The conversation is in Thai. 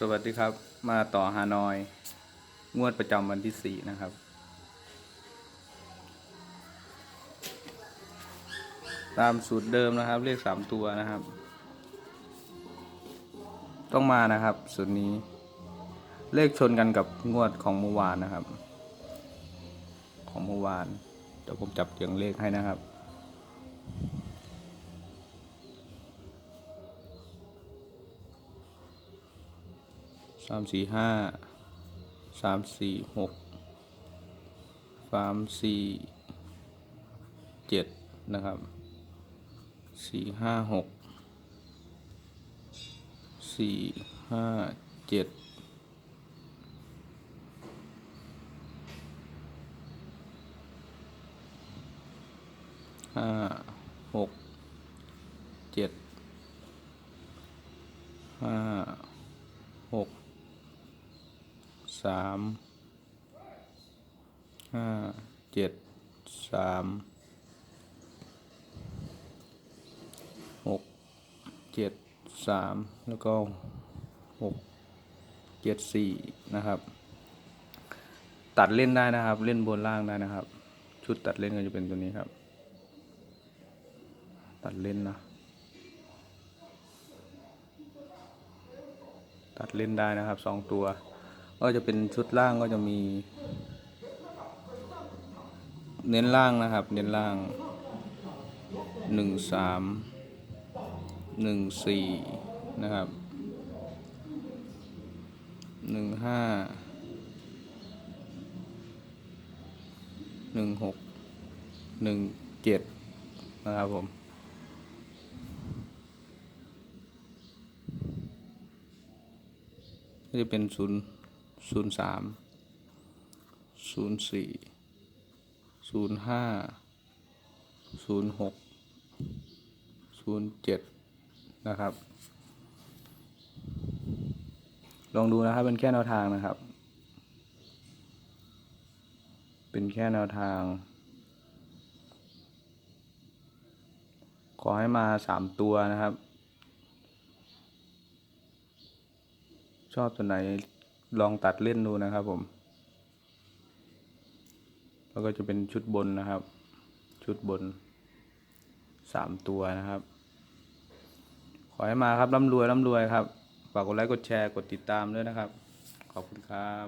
สวัสดีครับ มาต่อฮานอย งวดประจำวันที่สี่นะครับ ตามสูตรเดิมนะครับ เลขสามตัวนะครับ ต้องมานะครับสูตรนี้ เลขชนกันกับงวดของเมื่อวานนะครับ ของเมื่อวานเดี๋ยวผมจับเรียงเลขให้นะครับ สามสี่ห้าสามสี่หกสามสี่เจ็ดนะครับสี่ห้าหกสี่ห้าเจ็ดห้าหกเจ็ดห้าหก สามห้าเจ็ดสามหกเจ็ดสามแล้วก็หกเจ็ดสี่นะครับ ตัดเล่นได้นะครับ เล่นบนล่างได้นะครับ ชุดตัดเล่นก็จะเป็นตัวนี้ครับ ตัดเล่นนะตัดเล่นได้นะครับสองตัว ก็จะเป็นชุดล่างก็จะมี เน้นล่างนะครับ เน้นล่างหนึ่งสามหนึ่งสี่นะครับหนึ่งห้าหนึ่งหกหนึ่งเจ็ดนะครับผมจะเป็นศูนย์ ศูนย์สามศูนย์สี่ศูนย์ห้าศูนย์หกศูนย์เจ็ดนะครับ ลองดูนะครับ เป็นแค่แนวทางนะครับ เป็นแค่แนวทาง ขอให้มาสามตัวนะครับ ชอบตัวไหน ลองตัดเล่นดูนะครับผม แล้วก็จะเป็นชุดบนนะครับ ชุดบนสามตัวนะครับ ขอให้มาครับร่ำรวยร่ำรวยครับ ฝากกดไลค์กดแชร์กดติดตามด้วยนะครับ ขอบคุณครับ